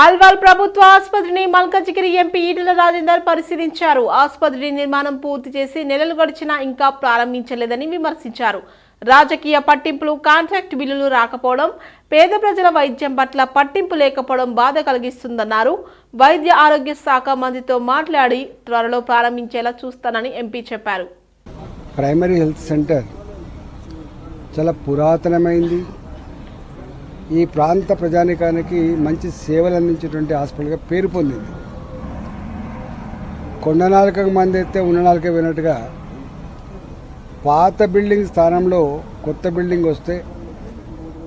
ఆల్వాల్ ప్రభుత్వ ఆసుపత్రిని మల్కజిగిరి ఎంపీ ఈటల రాజేందర్ పరిశీలించారు. ఆసుపత్రి నిర్మాణం పూర్తి చేసి నెలలు గడిచినా ఇంకా ప్రారంభించలేదని విమర్శించారు. రాజకీయ పట్టింపులు కాంట్రాక్ట్ బిల్లులు రాకపోవడం పేద ప్రజల వైద్యం పట్ల పట్టింపు లేకపోవడం బాధ కలిగిస్తుందన్నారు. వైద్య ఆరోగ్య శాఖ మంత్రితో మాట్లాడి త్వరలో ప్రారంభించేలా చూస్తానని ఎంపీ చెప్పారు. ప్రైమరీ హెల్త్ సెంటర్ చాలా పురాతనమైంది. ఈ ప్రాంత ప్రజానికానికి మంచి సేవలు అందించేటువంటి హాస్పిటల్గా పేరు పొందింది. కొండ నాలుకకు మంది అయితే ఉన్న నాలుక వినట్టుగా పాత బిల్డింగ్ స్థానంలో కొత్త బిల్డింగ్ వస్తే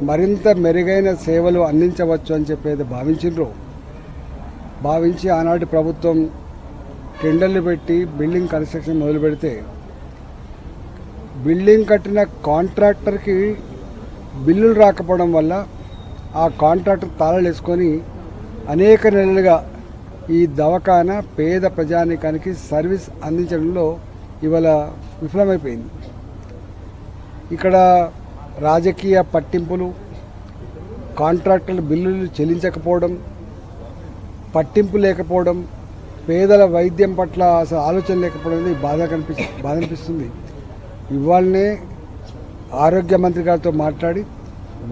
మరింత మెరుగైన సేవలు అందించవచ్చు అని చెప్పేది భావించిండ్రు. భావించి ఆనాటి ప్రభుత్వం టెండర్లు పెట్టి బిల్డింగ్ కన్స్ట్రక్షన్ మొదలు పెడితే బిల్డింగ్ కట్టిన కాంట్రాక్టర్కి బిల్లులు రాకపోవడం వల్ల ఆ కాంట్రాక్టర్ తాళాలు వేసుకొని అనేక నెలలుగా ఈ దవాఖాన పేద ప్రజానికానికి సర్వీస్ అందించడంలో ఇవాళ విఫలమైపోయింది. ఇక్కడ రాజకీయ పట్టింపులు కాంట్రాక్టర్ల బిల్లులు చెల్లించకపోవడం పట్టింపు లేకపోవడం పేదల వైద్యం పట్ల అసలు ఆలోచన లేకపోవడం అనేది బాధ కనిపి బాధ అనిపిస్తుంది. ఇవాళనే ఆరోగ్య మంత్రి గారితో మాట్లాడి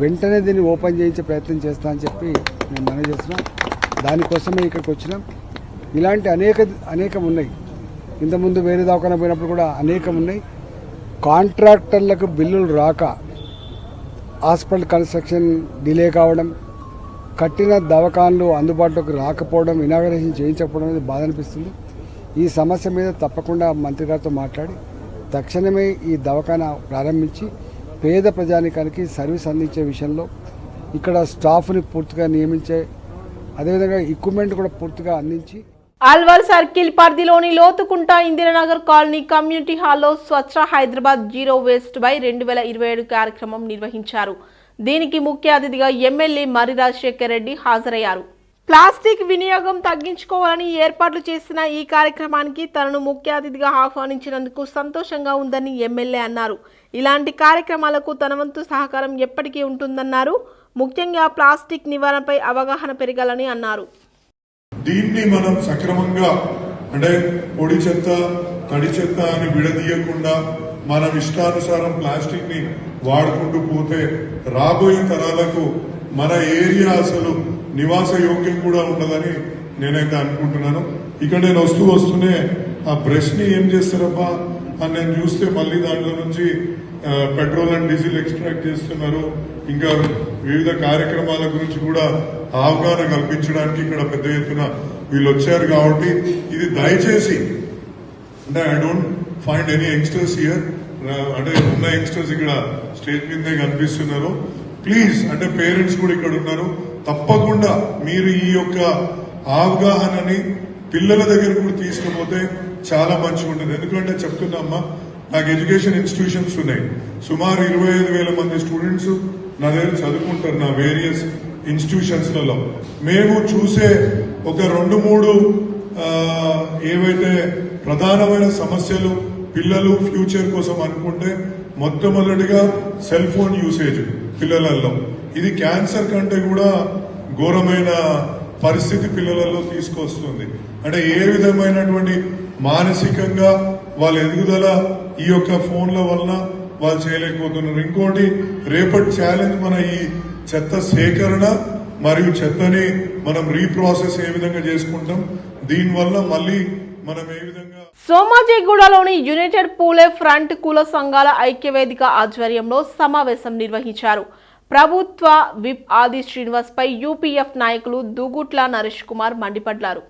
వెంటనే దీన్ని ఓపెన్ చేయించే ప్రయత్నం చేస్తా అని చెప్పి మేము మనవి చేస్తున్నాం. దానికోసమే ఇక్కడికి వచ్చినాం. ఇలాంటి అనేక అనేకం ఉన్నాయి. ఇంతకుముందు వేరే దవాఖాన పోయినప్పుడు కూడా అనేకం ఉన్నాయి. కాంట్రాక్టర్లకు బిల్లులు రాక హాస్పిటల్ కన్స్ట్రక్షన్ డిలే కావడం కట్టిన దవాఖాన్లు అందుబాటులోకి రాకపోవడం ఇనాగరేషన్ చేయించకపోవడం అనేది బాధ అనిపిస్తుంది. ఈ సమస్య మీద తప్పకుండా మంత్రి గారితో మాట్లాడి తక్షణమే ఈ దవాఖాన ప్రారంభించి పేద ప్రజానికానికి సర్వీస్ అందించే విషయంలో ఇక్కడ స్టాఫ్ని పూర్తిగా నియమించే అదేవిధంగా ఎక్విప్మెంట్ కూడా పూర్తిగా అందించి ఆల్వాల్ సర్కిల్ పరిధిలోని లోతుకుంట ఇందిరానగర్ కాలనీ కమ్యూనిటీ హాల్లో Swachh Hyderabad zero waste by రెండు వేల ఇరవై ఏడు కార్యక్రమం నిర్వహించారు. దీనికి ముఖ్య అతిథిగా ఎమ్మెల్యే మర్రి రాజశేఖర్ రెడ్డి హాజరయ్యారు. ప్లాస్టిక్ వినియోగం తగ్గించుకోవాలని ఏర్పాట్లు చేసిన ఈ కార్యక్రమానికి తనను ముఖ్య అతిథిగా ఆహ్వానించినందుకు సంతోషంగా ఉందని ఎమ్మెల్యే అన్నారు. ఇలాంటి కార్యక్రమాలకు తన వంతు సహకారం ఎప్పటికీ ఉంటుందన్నారు. ముఖ్యంగా ప్లాస్టిక్ నివారణపై అవగాహన పెరగాలని అన్నారు. దీన్ని మనం సక్రమంగా అంటే పొడి చెత్త తడి చెత్త అని విడదీయకుండా మనం ఇష్టానుసారం ప్లాస్టిక్ని వాడుకుంటూ పోతే రాబోయే తరాలకు మన ఏరియా అసలు నివాస యోగ్యం కూడా ఉండదని నేనైతే అనుకుంటున్నాను. ఇక్కడ నేను వస్తూ వస్తూనే ఆ బ్రష్ని ఏం చేస్తారబ్బా? అని నేను చూస్తే మళ్ళీ దాంట్లో నుంచి పెట్రోల్ అండ్ డీజిల్ ఎక్స్ట్రాక్ట్ చేస్తున్నారు. ఇంకా వివిధ కార్యక్రమాల గురించి కూడా అవగాహన కల్పించడానికి ఇక్కడ పెద్ద ఎత్తున వీళ్ళు వచ్చారు కాబట్టి ఇది దయచేసి అంటే I don't find any youngsters here అంటే ఉన్న యంగ్స్టర్స్ ఇక్కడ స్టేజ్ మీదే కనిపిస్తున్నారు. ప్లీజ్ అంటే పేరెంట్స్ కూడా ఇక్కడ ఉన్నారు. తప్పకుండా మీరు ఈ యొక్క అవగాహనని పిల్లల దగ్గర కూడా తీసుకుపోతే చాలా మంచిగా ఉంటుంది. ఎందుకంటే చెప్తున్నామ్మా నాకు ఎడ్యుకేషన్ ఇన్స్టిట్యూషన్స్ ఉన్నాయి. సుమారు ఇరవై ఐదు వేల మంది స్టూడెంట్స్ నా దగ్గర చదువుకుంటారు నా వేరియస్ ఇన్స్టిట్యూషన్స్లలో. మేము చూసే ఒక రెండు మూడు ఏవైతే ప్రధానమైన సమస్యలు పిల్లలు ఫ్యూచర్ కోసం అనుకుంటే మొట్టమొదటిగా సెల్ ఫోన్ యూసేజ్ పిల్లలలో. ఇది క్యాన్సర్ కంటే కూడా ఘోరమైన పరిస్థితి పిల్లలలో తీసుకొస్తుంది. అంటే ఏ విధమైనటువంటి మానసికంగా వాళ్ళ ఎదుగుదల ఈ యొక్క ఫోన్ల వలన వాళ్ళు చేయలేకపోతున్నారు. ఇంకోటి రేపటి ఛాలెంజ్ మన ఈ చెత్త సేకరణ మరియు చెత్తని మనం రీప్రాసెస్ ఏ విధంగా చేసుకుంటాం. దీనివల్ల మళ్ళీ మనం ఏ విధంగా సోమాజిగూడలోని యునైటెడ్ పూలే ఫ్రంట్ కుల సంఘాల ఐక్యవేదిక ఆధ్వర్యంలో సమావేశం నిర్వహించారు. ప్రభుత్వ విప్ ఆది శ్రీనివాస్ పై యూపీఎఫ్ నాయకులు దూగుట్ల నరేష్ కుమార్ మండిపడ్డారు.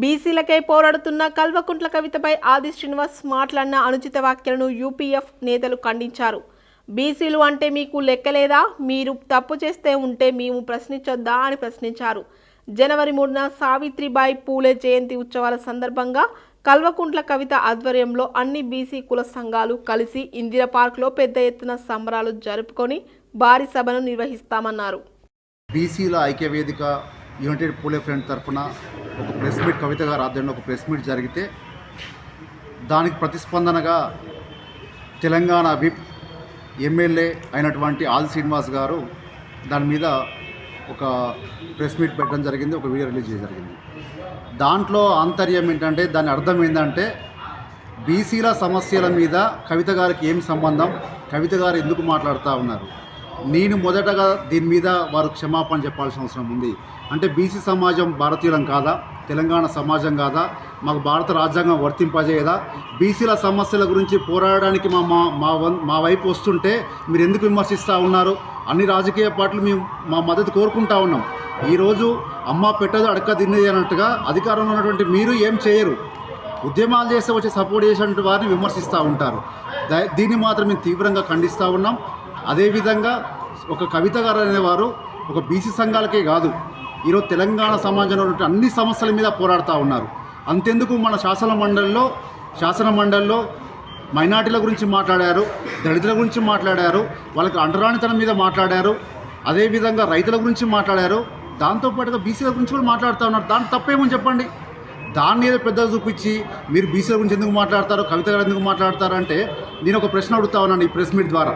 బీసీలకై పోరాడుతున్న కల్వకుంట్ల కవితపై ఆది శ్రీనివాస్ మాట్లాడిన అనుచిత వ్యాఖ్యలను యూపీఎఫ్ నేతలు ఖండించారు. బీసీలు అంటే మీకు లెక్కలేదా? మీరు తప్పు చేస్తే ఉంటే మేము ప్రశ్నించొద్దా అని ప్రశ్నించారు. జనవరి మూడున సావిత్రిబాయి పూలే జయంతి ఉత్సవాల సందర్భంగా కల్వకుంట్ల కవిత ఆధ్వర్యంలో అన్ని బీసీ కుల సంఘాలు కలిసి ఇందిరా పార్క్లో పెద్ద ఎత్తున సంబరాలు జరుపుకొని భారీ సభను నిర్వహిస్తామన్నారు. బీసీల ఐక్యవేదిక యునైటెడ్ పూలే ఫ్రంట్ తరఫున ఒక ప్రెస్ మీట్ కవిత గారు ఆధ్వర్యంలో ఒక ప్రెస్ మీట్ జరిగితే దానికి ప్రతిస్పందనగా తెలంగాణ విప్ ఎమ్మెల్యే అయినటువంటి ఆల్ శ్రీనివాస్ గారు దాని మీద ఒక ప్రెస్ మీట్ పెట్టడం జరిగింది ఒక వీడియో రిలీజ్ చేయడం జరిగింది. దాంట్లో ఆంతర్యం ఏంటంటే దాని అర్థం ఏంటంటే బీసీల సమస్యల మీద కవిత గారికి ఏం సంబంధం కవిత గారు ఎందుకు మాట్లాడుతూ ఉన్నారు? నేను మొదటగా దీని మీద వారు క్షమాపణ చెప్పాల్సిన అవసరం ఉంది. అంటే బీసీ సమాజం భారతీయులం కాదా? తెలంగాణ సమాజం కాదా? మాకు భారత రాజ్యాంగం వర్తింపజేయదా? బీసీల సమస్యల గురించి పోరాడడానికి మా మా మా మా వైపు వస్తుంటే మీరు ఎందుకు విమర్శిస్తూ ఉన్నారు? అన్ని రాజకీయ పార్టీలు మేము మా మద్దతు కోరుకుంటా ఉన్నాం. ఈరోజు అమ్మ పెట్టదు అడక్క తిన్నది అన్నట్టుగా అధికారంలో ఉన్నటువంటి మీరు ఏం చేయరు? ఉద్యమాలు చేస్తే వచ్చి సపోర్ట్ చేసినటువంటి వారిని విమర్శిస్తూ ఉంటారు. దీన్ని మాత్రం మేము తీవ్రంగా ఖండిస్తూ ఉన్నాం. అదేవిధంగా ఒక కవిత గారు అనేవారు ఒక బీసీ సంఘాలకే కాదు ఈరోజు తెలంగాణ సమాజంలో అన్ని సమస్యల మీద పోరాడుతూ ఉన్నారు. అంతెందుకు మన శాసన మండలిలో శాసన మండలిలో మైనార్టీల గురించి మాట్లాడారు దళితుల గురించి మాట్లాడారు వాళ్ళకి అంటరానితనం మీద మాట్లాడారు అదేవిధంగా రైతుల గురించి మాట్లాడారు దాంతోపాటుగా బీసీల గురించి కూడా మాట్లాడుతూ ఉన్నారు. దాని తప్పేమని చెప్పండి? దాన్ని ఏదో పెద్దగా చూపించి మీరు బీసీల గురించి ఎందుకు మాట్లాడతారు కవిత గారు ఎందుకు మాట్లాడతారు అంటే నేను ఒక ప్రశ్న అడుగుతా ఉన్నాను ఈ ప్రెస్ మీట్ ద్వారా.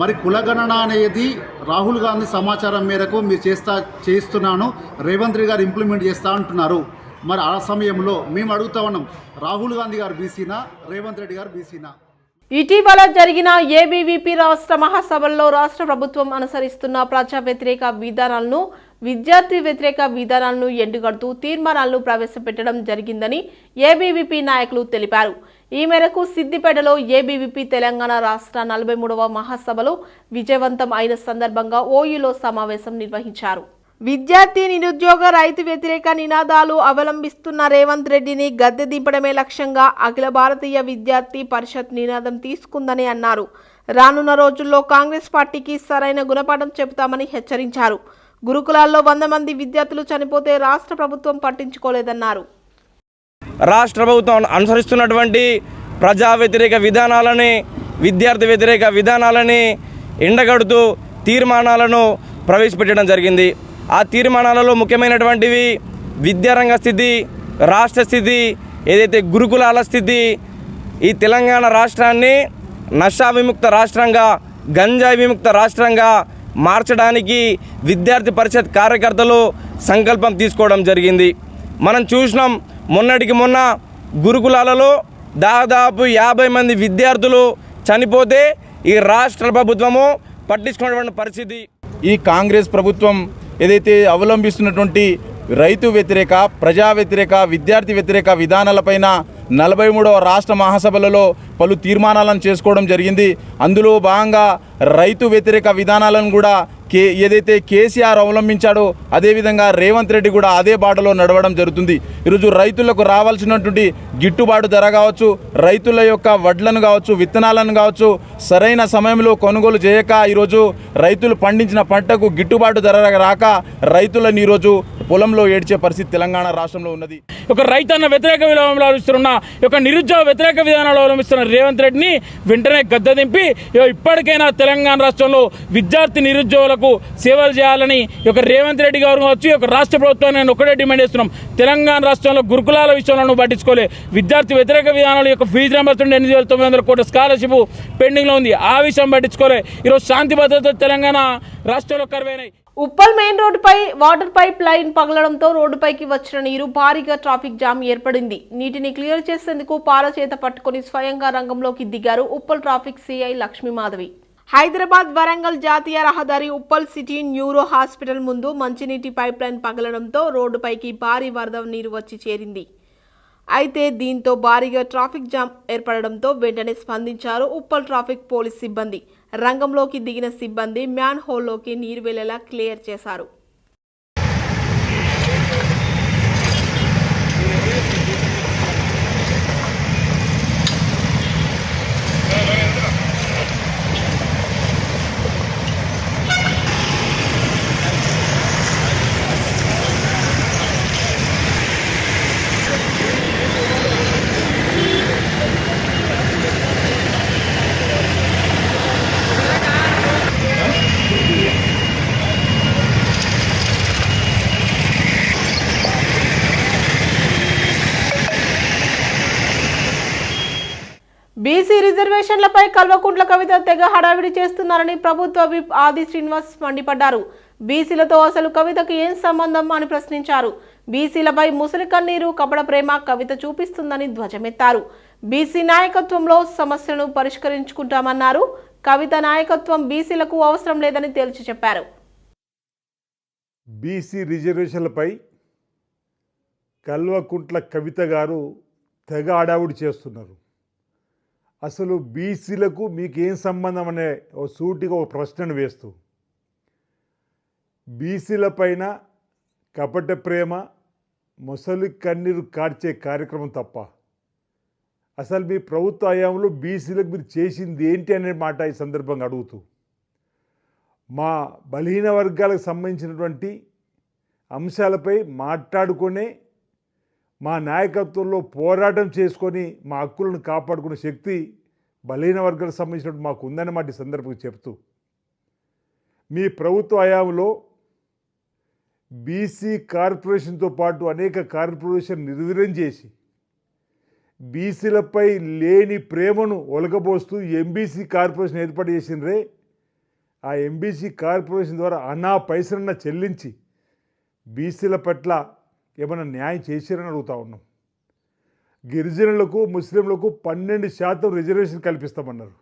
మరి కులగణన అనేది రాహుల్ గాంధీ సమాచారం మేరకు మీరు చేస్తా చేస్తున్నాను రేవంత్ రెడ్డి గారు ఇంప్లిమెంట్ చేస్తా అంటున్నారు. మరి ఆ సమయంలో మేము అడుగుతా ఉన్నాం రాహుల్ గాంధీ గారు బీసీనా రేవంత్ రెడ్డి గారు బీసీనా? ఇటీవల జరిగిన ఏబీవీపీ రాష్ట్ర మహాసభల్లో రాష్ట్ర ప్రభుత్వం అనుసరిస్తున్న ప్రజా వ్యతిరేక విధానాలను విద్యార్థి వ్యతిరేక విధానాలను ఎండుగడుతూ తీర్మానాలను ప్రవేశపెట్టడం జరిగిందని ఏబీవీపీ నాయకులు తెలిపారు. ఈ మేరకు సిద్దిపేటలో ఏబీవీపీ తెలంగాణ రాష్ట్ర నలభై మూడవ మహాసభలో విజయవంతం అయిన సందర్భంగా ఓయూలో సమావేశం నిర్వహించారు. విద్యార్థి నిరుద్యోగ రైతు వ్యతిరేక నినాదాలు అవలంబిస్తున్న రేవంత్ రెడ్డిని గద్దె దింపడమే లక్ష్యంగా అఖిల భారతీయ విద్యార్థి పరిషత్ నినాదం తీసుకుందని అన్నారు. రానున్న రోజుల్లో కాంగ్రెస్ పార్టీకి సరైన గుణపాఠం చెబుతామని హెచ్చరించారు. గురుకులాల్లో వంద మంది విద్యార్థులు చనిపోతే రాష్ట్ర ప్రభుత్వం పట్టించుకోలేదన్నారు. రాష్ట్ర ప్రభుత్వం అనుసరిస్తున్నటువంటి ప్రజా వ్యతిరేక విధానాలని విద్యార్థి వ్యతిరేక విధానాలని ఎండగడుతూ తీర్మానాలను ప్రవేశపెట్టడం జరిగింది. ఆ తీర్మానాలలో ముఖ్యమైనటువంటివి విద్యారంగ స్థితి రాష్ట్ర స్థితి ఏదైతే గురుకులాల స్థితి ఈ తెలంగాణ రాష్ట్రాన్ని నషా విముక్త రాష్ట్రంగా గంజాయి విముక్త రాష్ట్రంగా మార్చడానికి విద్యార్థి పరిషత్ కార్యకర్తలు సంకల్పం తీసుకోవడం జరిగింది. మనం చూసినాం మొన్నటికి మొన్న గురుకులాలలో దాదాపు యాభై మంది విద్యార్థులు చనిపోతే ఈ రాష్ట్ర ప్రభుత్వము పట్టించుకున్నటువంటి పరిస్థితి. ఈ కాంగ్రెస్ ప్రభుత్వం ఏదైతే అవలంబిస్తున్నటువంటి రైతు వ్యతిరేక ప్రజా వ్యతిరేక విద్యార్థి వ్యతిరేక విధానాలపైన నలభై మూడవ రాష్ట్ర మహాసభలలో పలు తీర్మానాలను చేసుకోవడం జరిగింది. అందులో భాగంగా రైతు వ్యతిరేక విధానాలను కూడా కే ఏదైతే కేసీఆర్ అవలంబించాడో అదేవిధంగా రేవంత్ రెడ్డి కూడా అదే బాటలో నడవడం జరుగుతుంది. ఈరోజు రైతులకు రావాల్సినటువంటి గిట్టుబాటు ధర కావచ్చు రైతుల యొక్క వడ్లను కావచ్చు విత్తనాలను కావచ్చు సరైన సమయంలో కొనుగోలు చేయక ఈరోజు రైతులు పండించిన పంటకు గిట్టుబాటు ధర రాక రైతులను ఈరోజు పొలంలో ఏడ్చే పరిస్థితి తెలంగాణ రాష్ట్రంలో ఉన్నది. ఒక రైతన్న వ్యతిరేక విధానంలో అవలంబిస్తున్న ఒక నిరుద్యోగ వ్యతిరేక విధానాలు అవలంబిస్తున్న రేవంత్ రెడ్డిని వెంటనే గద్దె దింపి ఇప్పటికైనా తెలంగాణ రాష్ట్రంలో విద్యార్థి ప్రజలకు సేవలు చేయాలని ఒక రేవంత్ రెడ్డి గారు కావచ్చు ఒక రాష్ట్ర ప్రభుత్వాన్ని నేను ఒకటే డిమాండ్ చేస్తున్నాం. తెలంగాణ రాష్ట్రంలో గురుకులాల విషయంలో నువ్వు పట్టించుకోలే. విద్యార్థి వ్యతిరేక విధానాలు యొక్క ఫీజు నెంబర్ రియంబర్స్మెంట్ ఎనిమిది వేల తొమ్మిది వందల కోట్ల స్కాలర్షిప్ పెండింగ్లో ఉంది. ఆ విషయం పట్టించుకోలే. ఈరోజు శాంతి భద్రత తెలంగాణ రాష్ట్రంలో కరువైనాయి ఉప్పల్ మెయిన్ రోడ్డుపై వాటర్ పైప్ లైన్ పగలడంతో రోడ్డుపైకి వచ్చిన నీరు భారీగా ట్రాఫిక్ జామ్ ఏర్పడింది. నీటిని క్లియర్ చేసేందుకు పాల చేత పట్టుకుని స్వయంగా రంగంలోకి దిగారు ఉప్పల్ ట్రాఫిక్ సిఐ లక్ష్మీమాధవి. హైదరాబాద్ వరంగల్ జాతీయ రహదారి ఉప్పల్ సిటీ న్యూరో హాస్పిటల్ ముందు మంచినీటి పైప్ లైన్ పగలడంతో రోడ్డుపైకి భారీ వరద నీరు వచ్చి చేరింది. అయితే దీంతో భారీగా ట్రాఫిక్ జామ్ ఏర్పడడంతో వెంటనే స్పందించారు ఉప్పల్ ట్రాఫిక్ పోలీస్ సిబ్బంది. రంగంలోకి దిగిన సిబ్బంది మ్యాన్ హోల్లోకి నీరు వెళ్ళేలా క్లియర్ చేశారు. బీసీ రిజర్వేషన్లపై కల్వకుంట్ల కవిత తెగ హడావిడి చేస్తున్నారని ప్రభుత్వ విప్ ఆది శ్రీనివాస్ మండిపడ్డారు. బీసీలతో అసలు కవితకు ఏం సంబంధం అని ప్రశ్నించారు. బీసీలపై ముసలి కన్నీరు కపడ ప్రేమ కవిత చూపిస్తుందని ధ్వజమెత్తారు. బీసీ నాయకత్వంలో సమస్యను పరిష్కరించుకుంటామన్నారు. కవిత నాయకత్వం బీసీలకు అవసరం లేదని తేల్చి చెప్పారు. బీసీ రిజర్వేషన్లపై కల్వకుంట్ల కవిత గారు తెగ అడావుడి చేస్తున్నారు. అసలు బీసీలకు మీకేం సంబంధం అనే ఓ సూటిగా ఒక ప్రశ్నను వేస్తూ. బీసీల పైన కపట ప్రేమ ముసలి కన్నీరు కార్చే కార్యక్రమం తప్ప. అసలు మీ ప్రభుత్వ హయాంలో బీసీలకు మీరు చేసింది ఏంటి అనే మాట ఈ సందర్భంగా అడుగుతూ. మా బలహీన వర్గాలకు సంబంధించినటువంటి అంశాలపై మాట్లాడుకునే మా నాయకత్వంలో పోరాటం చేసుకొని మా హక్కులను కాపాడుకునే శక్తి బలహీన వర్గాలకు సంబంధించినట్టు మాకు ఉందని మాట సందర్భంగా చెప్తూ మీ ప్రభుత్వ హయాంలో బీసీ కార్పొరేషన్తో పాటు అనేక కార్పొరేషన్ నిర్వీర్యం చేసి బీసీలపై లేని ప్రేమను ఒలగబోస్తూ ఎంబీసీ కార్పొరేషన్ ఏర్పాటు చేసిండ్రే ఆ ఎంబీసీ కార్పొరేషన్ ద్వారా అనా పైసలన్న చెల్లించి బీసీల పట్ల ఏమైనా న్యాయం చేశారని అడుగుతా ఉన్నాం. గిరిజనులకు ముస్లింలకు పన్నెండు శాతం రిజర్వేషన్ కల్పిస్తామన్నారు.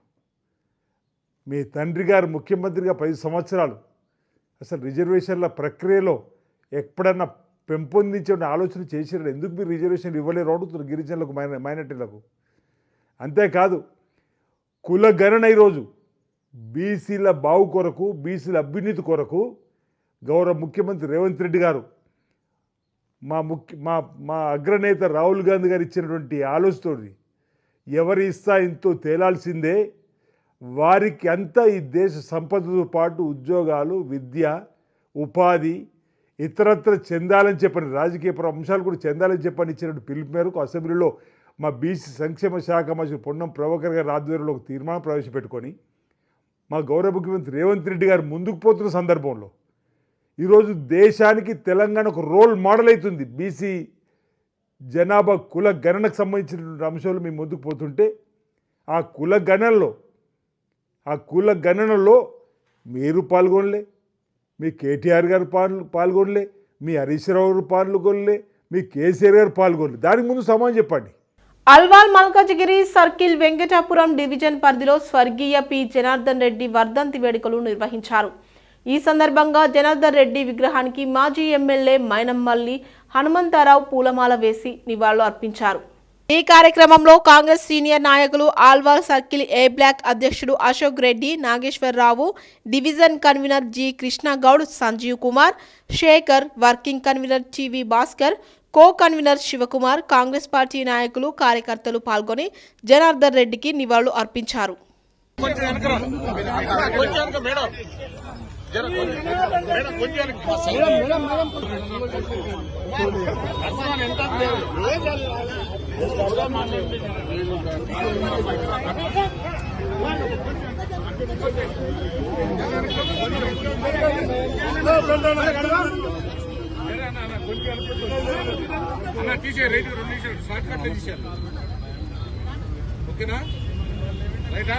మీ తండ్రి గారు ముఖ్యమంత్రిగా పది సంవత్సరాలు. అసలు రిజర్వేషన్ల ప్రక్రియలో ఎప్పుడన్నా పెంపొందించే ఆలోచన చేశారు? ఎందుకు మీరు రిజర్వేషన్ ఇవ్వలేరు? అడుగుతున్నారు గిరిజనులకు మైన మైనార్టీలకు. అంతేకాదు కుల గణన ఈరోజు బీసీల బావు కొరకు బీసీల అభ్యున్నతి కొరకు గౌరవ ముఖ్యమంత్రి రేవంత్ రెడ్డి గారు మా ముఖ్య మా మా అగ్రనేత రాహుల్ గాంధీ గారు ఇచ్చినటువంటి ఆలోచనతోటి ఎవరి ఇస్తా ఇంతో తేలాల్సిందే వారికి అంతా ఈ దేశ సంపదతో పాటు ఉద్యోగాలు విద్య ఉపాధి ఇతరత్ర చెందాలని చెప్పని రాజకీయ అంశాలు కూడా చెందాలని చెప్పని ఇచ్చినటువంటి పిలుపు మేరకు అసెంబ్లీలో మా బీసీ సంక్షేమ శాఖ మంత్రి పొన్నం ప్రభాకర్ గారి ఆధ్వర్యంలో ఒక తీర్మానం ప్రవేశపెట్టుకొని మా గౌరవ ముఖ్యమంత్రి రేవంత్ రెడ్డి గారు ముందుకు పోతున్న సందర్భంలో ఈరోజు దేశానికి తెలంగాణ ఒక రోల్ మోడల్ అవుతుంది. బీసీ జనాభా కుల గణనకు సంబంధించినటువంటి అంశాలు మేము ముందుకు పోతుంటే ఆ కుల గణనలో ఆ కుల గణనలో మీరు పాల్గొనలే మీ కేటీఆర్ గారు పాల్ పాల్గొనలే మీ హరీష్ రావు గారు పాల్గొనలే మీ కేసీఆర్ గారు పాల్గొనలే. దానికి ముందు సమాధానం చెప్పండి. అల్వాల్ మల్కాజిగిరి సర్కిల్ వెంకటాపురం డివిజన్ పరిధిలో స్వర్గీయ పి. జనార్దన్ రెడ్డి వర్ధంతి వేడుకలు నిర్వహించారు. ఈ సందర్భంగా జనార్దన్ రెడ్డి విగ్రహానికి మాజీ ఎమ్మెల్యే మైనమ్మల్లి హనుమంతారావు పూలమాల వేసి నివాళులు అర్పించారు. ఈ కార్యక్రమంలో కాంగ్రెస్ సీనియర్ నాయకులు ఆల్వాల్ సర్కిల్ ఏ బ్లాక్ అధ్యక్షుడు Ashok Reddy Nageswararao division convener G Krishnagoud Sanjeev Kumar Shekhar working convener TV Bhaskar co convener Shivakumar Congress party నాయకులు కార్యకర్తలు పాల్గొని జనార్దన్ రెడ్డికి నివాళులు అర్పించారు. తీసే రైట్ రెండు నిమిషాలు షార్ట్ కట్ ఓకేనా రైటా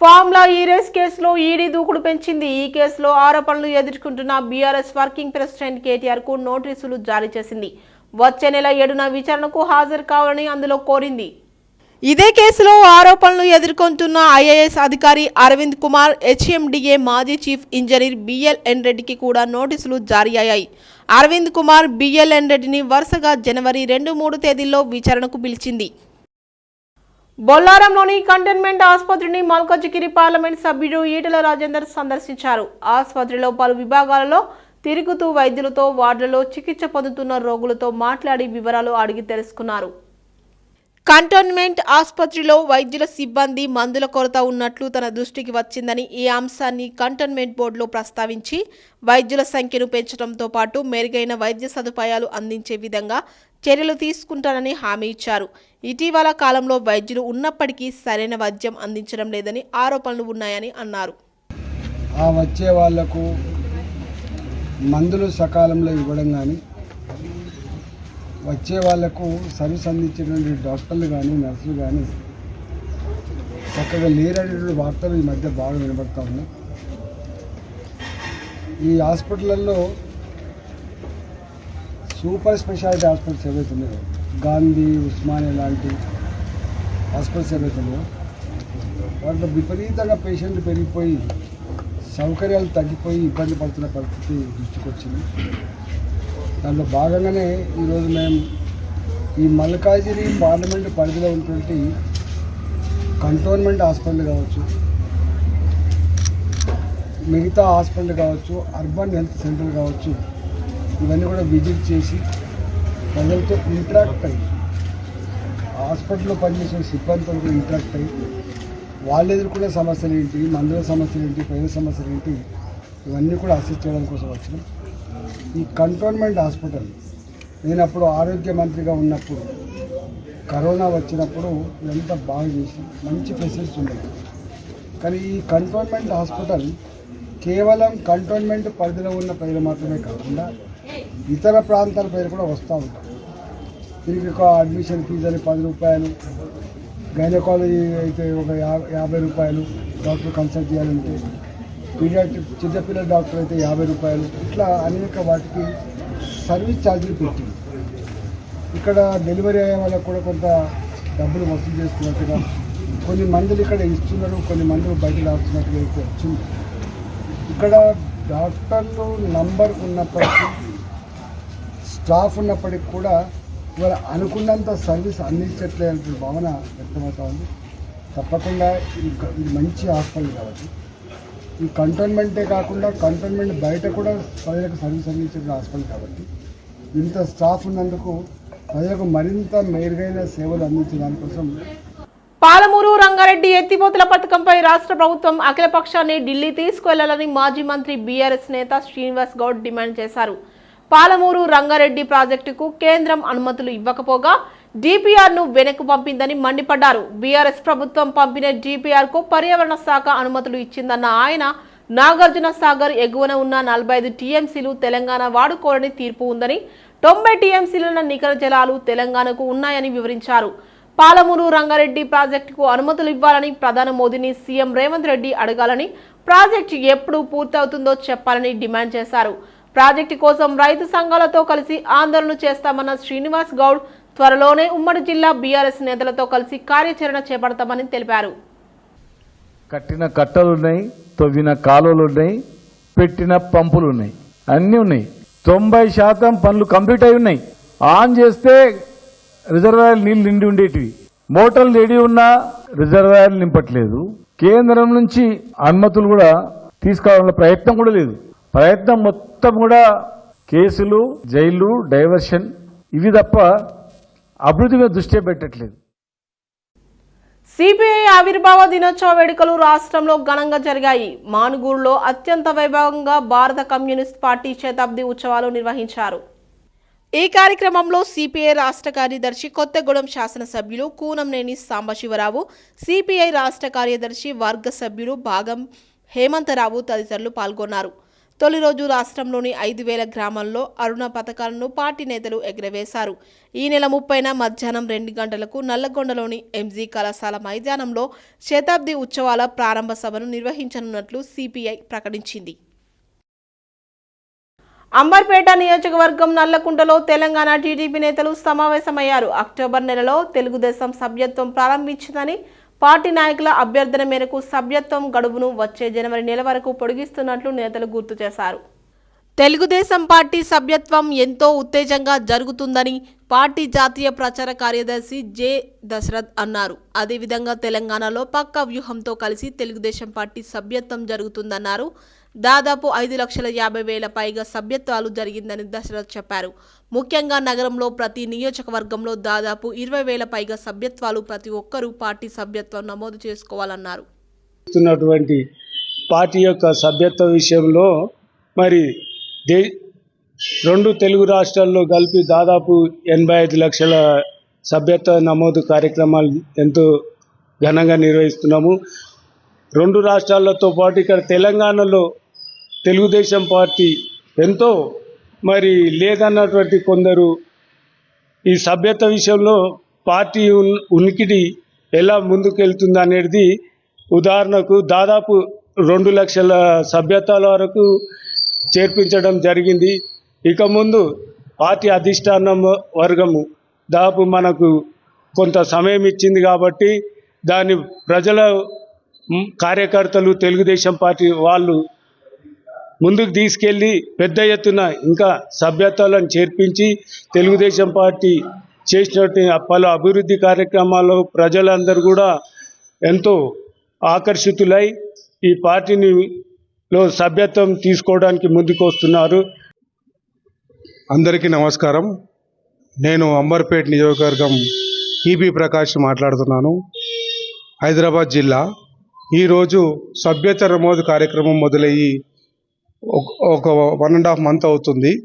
ఫార్ములా ఈ రేస్ కేసులో ఈడీ దూకుడు పెంచింది. ఈ కేసులో ఆరోపణలు ఎదుర్కొంటున్న బీఆర్ఎస్ వర్కింగ్ ప్రెసిడెంట్ కేటీఆర్కు నోటీసులు జారీ చేసింది. వచ్చే నెల ఏడున విచారణకు హాజరు కావాలని అందులో కోరింది. ఇదే కేసులో ఆరోపణలు ఎదుర్కొంటున్న ఐఏఎస్ అధికారి అరవింద్ కుమార్ హెచ్ఎండిఏ మాజీ చీఫ్ ఇంజనీర్ బిఎల్ఎన్ రెడ్డికి కూడా నోటీసులు జారీ అయ్యాయి. అరవింద్ కుమార్ బిఎల్ఎన్ రెడ్డిని వరుసగా జనవరి రెండు మూడు తేదీల్లో విచారణకు పిలిచింది. బొల్లారంలోని కంటైన్మెంట్ ఆసుపత్రిని మల్కజిగిరి పార్లమెంట్ సభ్యుడు ఈటల రాజేందర్ సందర్శించారు. ఆసుపత్రిలో పలు విభాగాలలో తిరుగుతూ వైద్యులతో వార్డులలో చికిత్స పొందుతున్న రోగులతో మాట్లాడి వివరాలు అడిగి తెలుసుకున్నారు. కంటోన్మెంట్ ఆసుపత్రిలో వైద్యుల సిబ్బంది మందుల కొరత ఉన్నట్లు తన దృష్టికి వచ్చిందని ఈ అంశాన్ని కంటోన్మెంట్ బోర్డులో ప్రస్తావించి వైద్యుల సంఖ్యను పెంచడంతో పాటు మెరుగైన వైద్య సదుపాయాలు అందించే విధంగా చర్యలు తీసుకుంటానని హామీ ఇచ్చారు. ఇటీవల కాలంలో వైద్యులు ఉన్నప్పటికీ సరైన వైద్యం అందించడం లేదని ఆరోపణలు ఉన్నాయని అన్నారు. ఆ వచ్చే వాళ్ళకు మందులు సకాలంలో ఇవ్వడం కానీ వచ్చే వాళ్ళకు సర్వీస్ అందించేటువంటి డాక్టర్లు కానీ నర్సులు కానీ చక్కగా లేరనేటువంటి వార్తలు ఈ మధ్య బాగా వినబడతా ఉన్నాయి. ఈ హాస్పిటల్లో సూపర్ స్పెషాలిటీ హాస్పిటల్స్ ఏవైతున్నాయో గాంధీ ఉస్మానియా లాంటి హాస్పిటల్స్ ఏవైతున్నాయో వాటిలో విపరీతంగా పేషెంట్లు పెరిగిపోయి సౌకర్యాలు తగ్గిపోయి ఇబ్బంది పడుతున్న పరిస్థితి దృష్టికొచ్చింది. దాంట్లో భాగంగానే ఈరోజు మేము ఈ మల్కాజిరి పార్లమెంటు పరిధిలో ఉన్నటువంటి కంటోన్మెంట్ హాస్పిటల్ కావచ్చు మిగతా హాస్పిటల్ కావచ్చు అర్బన్ హెల్త్ సెంటర్ కావచ్చు ఇవన్నీ కూడా విజిట్ చేసి ప్రజలతో ఇంటరాక్ట్ అయ్యి హాస్పిటల్లో పనిచేసే సిబ్బందితో కూడా ఇంటరాక్ట్ అయ్యి వాళ్ళు ఎదుర్కొనే సమస్యలు ఏంటి మందుల సమస్యలు ఏంటి ప్రజల సమస్యలు ఏంటి ఇవన్నీ కూడా అసెస్ చేయడం కోసం వచ్చినాం. ఈ కంటోన్మెంట్ హాస్పిటల్. నేను అప్పుడు ఆరోగ్య మంత్రిగా ఉన్నప్పుడు కరోనా వచ్చినప్పుడు ఎంత బాగా చేసి మంచి ఫెసిలిటీస్ ఉండేవి కానీ ఈ కంటోన్మెంట్ హాస్పిటల్ కేవలం కంటోన్మెంట్ పరిధిలో ఉన్న ప్రజలు మాత్రమే కాకుండా ఇతర ప్రాంతాల ప్రజలు కూడా వస్తూ ఉంటారు దీనికి ఒక అడ్మిషన్ ఫీజు అని పది రూపాయలు గైనకాలజీ అయితే ఒక యాభై రూపాయలు డాక్టర్ కన్సల్ట్ చేయాలంటే పీడియాట్రిక్ చిన్నపిల్లల డాక్టర్ అయితే యాభై రూపాయలు. ఇట్లా అనేక వాటికి సర్వీస్ ఛార్జీలు పెట్టింది ఇక్కడ డెలివరీ అయ్యే వాళ్ళకు కూడా కొంత డబ్బులు వసూలు చేస్తున్నట్టుగా కొన్ని మందులు ఇక్కడ ఇస్తున్నారు కొన్ని మందులు బయట రాస్తున్నట్టుగా అయితే వచ్చింది. ఇక్కడ డాక్టర్లు నంబర్ ఉన్నప్పటికీ స్టాఫ్ ఉన్నప్పటికి కూడా ఇవాళ అనుకున్నంత సర్వీస్ అందించట్లేదనే భావన వ్యక్తమవుతా ఉంది. తప్పకుండా ఇది మంచి హాస్పిటల్ కాబట్టి. ఈ కంటోన్మెంటే కాకుండా కంటోన్మెంట్ బయట కూడా ప్రజలకు సర్వీస్ అందించే హాస్పిటల్ కాబట్టి ఇంత స్టాఫ్ ఉన్నందుకు ప్రజలకు మరింత మెరుగైన సేవలు అందించే దానికోసం పాలమూరు రంగారెడ్డి ఎత్తిపోతుల పథకంపై రాష్ట్ర ప్రభుత్వం అఖిలపక్షాన్ని ఢిల్లీ తీసుకువెళ్ళాలని మాజీ మంత్రి బీఆర్ఎస్ నేత శ్రీనివాస్ గౌడ్ డిమాండ్ చేశారు. పాలమూరు రంగారెడ్డి ప్రాజెక్టుకు కేంద్రం అనుమతులు ఇవ్వకపోగా డిపిఆర్ను వెనక్కు పంపిందని మండిపడ్డారు. బీఆర్ఎస్ ప్రభుత్వం పంపిన డిపిఆర్కు పర్యావరణ శాఖ అనుమతులు ఇచ్చిందన్న ఆయన నాగార్జున సాగర్ ఎగువన ఉన్న నలభై ఐదు టీఎంసీలు తెలంగాణ వాడుకోరని తీర్పు ఉందని తొంభై టీఎంసీల నికర జలాలు తెలంగాణకు ఉన్నాయని వివరించారు. పాలమూరు రంగారెడ్డి ప్రాజెక్టుకు అనుమతులు ఇవ్వాలని ప్రధాని మోదీని సీఎం రేవంత్ రెడ్డి అడగాలని ప్రాజెక్టు ఎప్పుడు పూర్తవుతుందో చెప్పాలని డిమాండ్ చేశారు. ప్రాజెక్టు కోసం రైతు సంఘాలతో కలిసి ఆందోళన చేస్తామన్న శ్రీనివాస్ గౌడ్ త్వరలోనే ఉమ్మడి జిల్లా బీఆర్ఎస్ నేతలతో కలిసి కార్యాచరణ చేపడతామని తెలిపారు. కట్టిన కట్టలున్నాయి తవ్విన కాలువలు ఉన్నాయి పెట్టిన పంపులు ఉన్నాయి అన్నీ ఉన్నాయి. తొంభై శాతం పనులు కంప్లీట్ అయి ఉన్నాయి. ఆన్ చేస్తే రిజర్వాయర్ నీళ్ళు నిండి ఉండేటివి. మోటార్లు రెడీ ఉన్నా రిజర్వాయర్ నింపట్లేదు. కేంద్రం నుంచి అనుమతులు కూడా తీసుకోవాలన్న ప్రయత్నం కూడా లేదు. ప్రయత్నం మొత్తం కూడా కేసులు జైలు డైవర్షన్ ఇవి తప్ప అభివృద్ధి మీద దృష్టి పెట్టట్లేదు. సిపిఐ ఆవిర్భావ దినోత్సవ వేడుకలు రాష్ట్రంలో ఘనంగా జరిగాయి. మానుగూరులో అత్యంత వైభవంగా భారత కమ్యూనిస్ట్ పార్టీ శతాబ్ది ఉత్సవాలు నిర్వహించారు. ఈ కార్యక్రమంలో సిపిఐ రాష్ట్ర కార్యదర్శి కొత్తగూడెం శాసనసభ్యులు కూనంనేని సాంబశివరావు సిపిఐ రాష్ట్ర కార్యదర్శి వర్గ సభ్యులు భాగం హేమంతరావు తదితరులు పాల్గొన్నారు. తొలి రోజు రాష్ట్రంలోని ఐదు వేల గ్రామాల్లో అరుణ పథకాలను పార్టీ నేతలు ఎగురవేశారు. ఈ నెల ముప్పైన మధ్యాహ్నం రెండు గంటలకు నల్లగొండలోని ఎంజీ కళాశాల మైదానంలో శతాబ్ది ఉత్సవాల ప్రారంభ సభను నిర్వహించనున్నట్లు సిపిఐ ప్రకటించింది. అంబర్పేట నియోజకవర్గం నల్లకుంటలో తెలంగాణ టీడీపీ నేతలు సమావేశమయ్యారు. అక్టోబర్ నెలలో తెలుగుదేశం సభ్యత్వం ప్రారంభించిందని పార్టీ నాయకుల అభ్యర్థన మేరకు సభ్యత్వం గడువును వచ్చే జనవరి నెల వరకు పొడిగిస్తున్నట్లు నేతలు గుర్తు చేశారు. తెలుగుదేశం పార్టీ సభ్యత్వం ఎంతో ఉత్తేజంగా జరుగుతుందని పార్టీ జాతీయ ప్రచార కార్యదర్శి జె. దశరథ్ అన్నారు. అదేవిధంగా తెలంగాణలో పక్క వ్యూహంతో కలిసి తెలుగుదేశం పార్టీ సభ్యత్వం జరుగుతుందన్నారు. దాదాపు ఐదు లక్షల యాభై వేల పైగా సభ్యత్వాలు జరిగిందని దశరథ్ చెప్పారు. ముఖ్యంగా నగరంలో ప్రతి నియోజకవర్గంలో దాదాపు ఇరవై వేల పైగా సభ్యత్వాలు ప్రతి ఒక్కరూ పార్టీ సభ్యత్వం నమోదు చేసుకోవాలన్నారు. పార్టీ యొక్క సభ్యత్వ విషయంలో మరి దే రెండు తెలుగు రాష్ట్రాల్లో కలిపి దాదాపు ఎనభై ఐదు లక్షల సభ్యత్వ నమోదు కార్యక్రమాలు ఎంతో ఘనంగా నిర్వహిస్తున్నాము. రెండు రాష్ట్రాలతో పాటు ఇక్కడ తెలంగాణలో తెలుగుదేశం పార్టీ ఎంతో మరి లేదన్నటువంటి కొందరు ఈ సభ్యత విషయంలో పార్టీ ఉనికిడి ఎలా ముందుకెళ్తుంది అనేది ఉదాహరణకు దాదాపు రెండు లక్షల సభ్యత్వాల వరకు చేర్పించడం జరిగింది. ఇక ముందు పార్టీ అధిష్టానం వర్గము దాదాపు మనకు కొంత సమయం ఇచ్చింది కాబట్టి దాని ప్రజల కార్యకర్తలు తెలుగుదేశం పార్టీ వాళ్ళు ముందుకు తీసుకెళ్ళి పెద్ద ఎత్తున ఇంకా సభ్యత్వాలను చేర్పించి తెలుగుదేశం పార్టీ చేసినట్టు పలు అభివృద్ధి కార్యక్రమాల్లో ప్రజలందరూ కూడా ఎంతో ఆకర్షితులై ఈ పార్టీని లో సభ్యత్వం తీసుకోవడానికి ముందుకు వస్తున్నారు. అందరికీ నమస్కారం. నేను అంబర్పేట్ నియోజకవర్గం ఈబీ ప్రకాష్ మాట్లాడుతున్నాను. హైదరాబాద్ జిల్లా. ఈరోజు సభ్యత నమోదు కార్యక్రమం మొదలయ్యి ఒక- వన్ అండ్ హాఫ్ మంత్ అవుతుంది.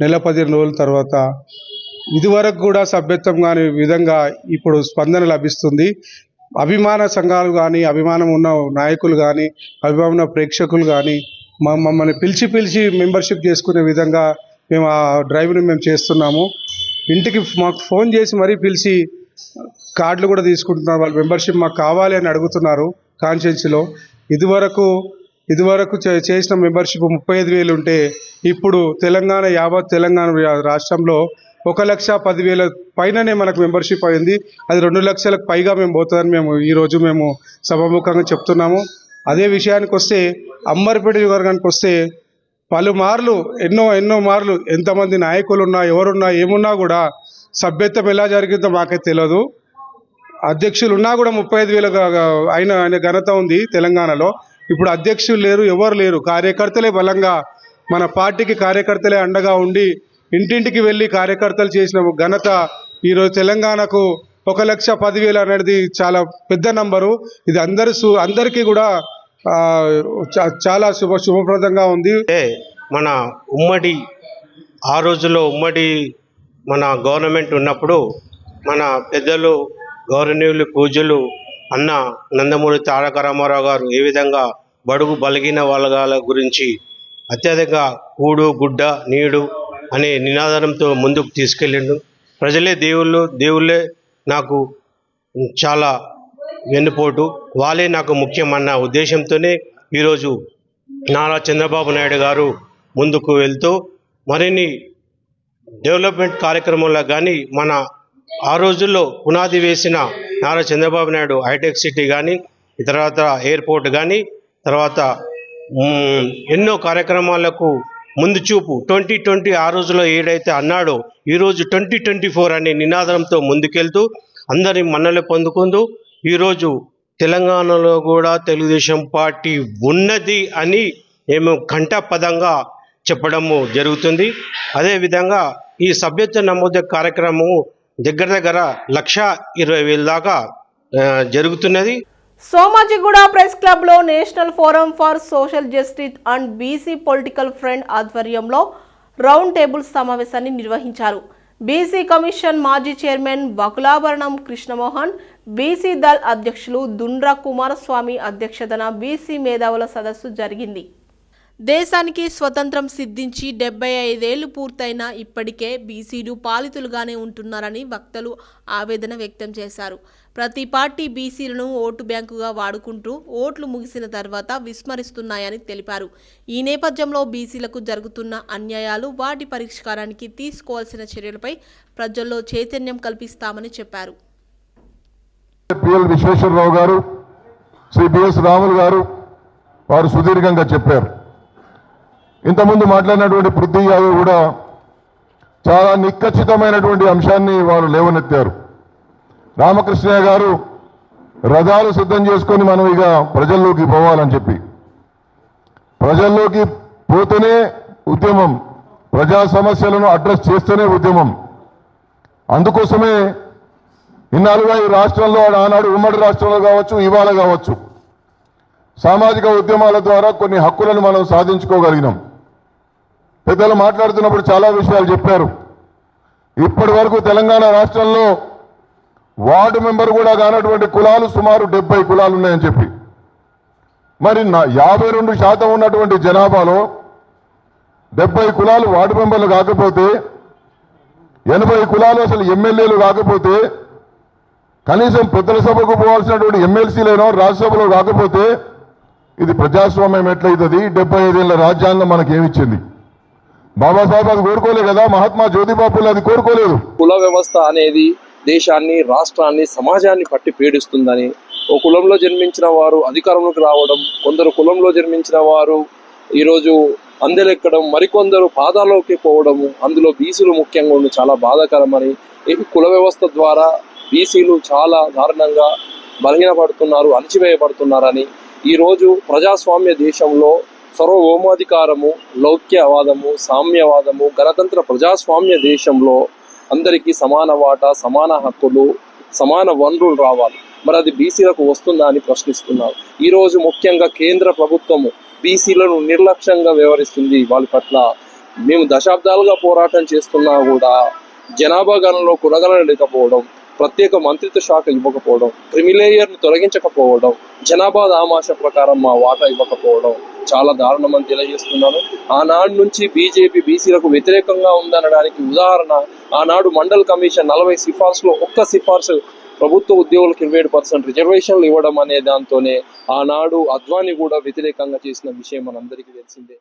నెల పదిహేను రోజుల తర్వాత ఇదివరకు కూడా సభ్యత్వం కాని విధంగా ఇప్పుడు స్పందన లభిస్తుంది. అభిమాన సంఘాలు కానీ అభిమానం ఉన్న నాయకులు కానీ అభిమాన ప్రేక్షకులు కానీ మ- మమ్మల్ని పిలిచి పిలిచి మెంబర్షిప్ చేసుకునే విధంగా మేము ఆ డ్రైవ్ని మేము చేస్తున్నాము. ఇంటికి మాకు ఫోన్ చేసి మరీ పిలిచి కార్డులు కూడా తీసుకుంటున్నారు. వాళ్ళు మెంబర్షిప్ మాకు కావాలి అని అడుగుతున్నారు కాన్షియన్స్లో ఇదివరకు ఇదివరకు చే- చేసిన మెంబర్షిప్ ముప్పై ఐదు వేలు ఉంటే ఇప్పుడు తెలంగాణ యావత్ తెలంగాణ రాష్ట్రంలో ఒక లక్ష పదివేల పైననే మనకు మెంబర్షిప్ అయింది. అది రెండు లక్షలకు పైగా మేము పోతుందని మేము ఈరోజు మేము సభాముఖంగా చెప్తున్నాము. అదే విషయానికి వస్తే అమ్మర్పేట వర్గానికి వస్తే పలుమార్లు ఎన్నో ఎన్నో మార్లు ఎంతమంది నాయకులు ఉన్నా ఎవరున్నా ఏమున్నా కూడా సభ్యత్వం ఎలా జరిగిందో మాకే తెలియదు అధ్యక్షులు ఉన్నా కూడా ముప్పై ఐదు వేల అయిన ఘనత ఉంది తెలంగాణలో. ఇప్పుడు అధ్యక్షులు లేరు ఎవరు లేరు. కార్యకర్తలే బలంగా మన పార్టీకి కార్యకర్తలే అండగా ఉండి ఇంటింటికి వెళ్ళి కార్యకర్తలు చేసిన ఘనత ఈరోజు తెలంగాణకు ఒక లక్ష పదివేలు అనేది చాలా పెద్ద నంబరు. ఇది అందరి సు అందరికీ కూడా చాలా శుభ శుభప్రదంగా ఉంది. మన ఉమ్మడి ఆ రోజుల్లో ఉమ్మడి మన గవర్నమెంట్ ఉన్నప్పుడు మన పెద్దలు గౌరవనీయులు పూజలు అన్న నందమూరి తారక రామారావు గారు ఏ విధంగా బడుగు బలిగిన వాళ్ళ గురించి అత్యధిక కూడు గుడ్డ నీడు అనే నినాదంతో ముందుకు తీసుకెళ్ళిండు. ప్రజలే దేవుళ్ళు దేవుళ్ళే నాకు చాలా వెన్నుపోటు. వాళ్ళే నాకు ముఖ్యమన్న ఉద్దేశంతోనే ఈరోజు నారా చంద్రబాబు నాయుడు గారు ముందుకు వెళ్తూ మరిన్ని డెవలప్మెంట్ కార్యక్రమంలో కానీ మన ఆ రోజుల్లో పునాది వేసిన నారా చంద్రబాబు నాయుడు హైటెక్ సిటీ కానీ తర్వాత ఎయిర్పోర్ట్ కానీ తర్వాత ఎన్నో కార్యక్రమాలకు ముందు చూపు. ట్వంటీ ట్వంటీ ఆ రోజులో ఏడైతే అన్నాడో ఈరోజు ట్వంటీ ట్వంటీ ఫోర్ అనే నినాదంతో ముందుకెళ్తూ అందరి మన్నలు పొందుకుంటూ ఈరోజు తెలంగాణలో కూడా తెలుగుదేశం పార్టీ ఉన్నది అని మేము ఘంటాపదంగా చెప్పడము జరుగుతుంది. అదేవిధంగా ఈ సభ్యత్వ నమోదు కార్యక్రమము దగ్గర దగ్గర లక్ష ఇరవై వేల దాకా జరుగుతున్నది. సోమాజిగూడ ప్రెస్ క్లబ్లో national forum for social justice and BC political front ఆధ్వర్యంలో రౌండ్ టేబుల్ సమావేశాన్ని నిర్వహించారు. బీసీ కమిషన్ మాజీ చైర్మన్ బకులాభరణం కృష్ణమోహన్ బీసీ దళ్ అధ్యక్షులు దుండ్ర కుమారస్వామి అధ్యక్షతన బీసీ మేధావుల సదస్సు జరిగింది. దేశానికి స్వతంత్రం సిద్ధించి డెబ్బై ఐదేళ్ళు పూర్తయినా ఇప్పటికే బీసీలు పాలితులుగానే ఉంటున్నారని వక్తలు ఆవేదన వ్యక్తం చేశారు. ప్రతి పార్టీ బీసీలను ఓటు బ్యాంకుగా వాడుకుంటూ ఓట్లు ముగిసిన తర్వాత విస్మరిస్తున్నాయని తెలిపారు. ఈ నేపథ్యంలో బీసీలకు జరుగుతున్న అన్యాయాలు వాటి పరిష్కారానికి తీసుకోవాల్సిన చర్యలపై ప్రజల్లో చైతన్యం కల్పిస్తామని చెప్పారు. పిఎల్ విశ్వేశ్వరరావు గారు శ్రీ బిఎస్ రాములు గారు వారు సుదీర్ఘంగా చెప్పారు. ఇంతకుముందు మాట్లాడినటువంటి పృథ్వీ యాదవ్ కూడా చాలా నిక్కచ్చితమైనటువంటి అంశాన్ని వారు లేవనెత్తారు. రామకృష్ణయ్య గారు రథాలు సిద్ధం చేసుకొని మనం ఇక ప్రజల్లోకి పోవాలని చెప్పి. ప్రజల్లోకి పోతేనే ఉద్యమం ప్రజా సమస్యలను అడ్రస్ చేస్తేనే ఉద్యమం. అందుకోసమే ఇన్నాళ్ళుగా ఈ రాష్ట్రంలో ఆనాడు ఉమ్మడి రాష్ట్రంలో కావచ్చు ఇవాళ కావచ్చు సామాజిక ఉద్యమాల ద్వారా కొన్ని హక్కులను మనం సాధించుకోగలిగినాం. పెద్దలు మాట్లాడుతున్నప్పుడు చాలా విషయాలు చెప్పారు. ఇప్పటి వరకు తెలంగాణ రాష్ట్రంలో వార్డు మెంబర్ కూడా కానటువంటి కులాలు సుమారు డెబ్బై కులాలు ఉన్నాయని చెప్పి. మరి నా యాభై రెండు శాతం ఉన్నటువంటి జనాభాలో డెబ్బై కులాలు వార్డు మెంబర్లు కాకపోతే ఎనభై కులాలు అసలు ఎమ్మెల్యేలు కాకపోతే కనీసం పెద్దల సభకు పోవాల్సినటువంటి ఎమ్మెల్సీలేనో రాజ్యసభలో కాకపోతే ఇది ప్రజాస్వామ్యం ఎట్లయితుంది? డెబ్బై ఐదేళ్ళ రాజ్యాంగం మనకేమిచ్చింది? బాబాసాహెబ్ అది కోరుకోలేదు కదా మహాత్మా జ్యోతిబాపులు అది కోరుకోలేదు. కుల వ్యవస్థ అనేది దేశాన్ని రాష్ట్రాన్ని సమాజాన్ని పట్టి పీడిస్తుందని ఓ కులంలో జన్మించిన వారు అధికారంలోకి రావడం కొందరు కులంలో జన్మించిన వారు ఈరోజు అందెలెక్కడం మరికొందరు పాదాల్లోకి పోవడము అందులో బీసీలు ముఖ్యంగా ఉండి చాలా బాధాకరమని ఈ కుల వ్యవస్థ ద్వారా బీసీలు చాలా దారుణంగా బలహీనపడుతున్నారు అణచివేయబడుతున్నారని ఈరోజు ప్రజాస్వామ్య దేశంలో సర్వభౌమాధికారము లౌక్యవాదము సామ్యవాదము గణతంత్ర ప్రజాస్వామ్య దేశంలో అందరికీ సమాన వాటా సమాన హక్కులు సమాన వనరులు రావాలి. మరి అది బీసీలకు వస్తుందా అని ప్రశ్నిస్తున్నారు. ఈరోజు ముఖ్యంగా కేంద్ర ప్రభుత్వము బీసీలను నిర్లక్ష్యంగా వ్యవహరిస్తుంది వాళ్ళ పట్ల. మేము దశాబ్దాలుగా పోరాటం చేస్తున్నా కూడా జనాభా గణనలో కొనగలలేకపోవడం ప్రత్యేక మంత్రిత్వ శాఖ ఇవ్వకపోవడం క్రిమిలేయర్ను తొలగించకపోవడం జనాభా దామాష ప్రకారం మా వాటా ఇవ్వకపోవడం చాలా దారుణమని తెలియజేస్తున్నాను. ఆనాడు నుంచి బీజేపీ బీసీలకు వ్యతిరేకంగా ఉందనడానికి ఉదాహరణ ఆనాడు మండల్ కమిషన్ నలభై సిఫార్సులో ఒక్క సిఫార్సు ప్రభుత్వ ఉద్యోగులకు ఇరవై ఏడు పర్సెంట్ రిజర్వేషన్లు ఇవ్వడం అనే దాంతోనే ఆనాడు అద్వానీ కూడా వ్యతిరేకంగా చేసిన విషయం మనందరికీ తెలిసిందే.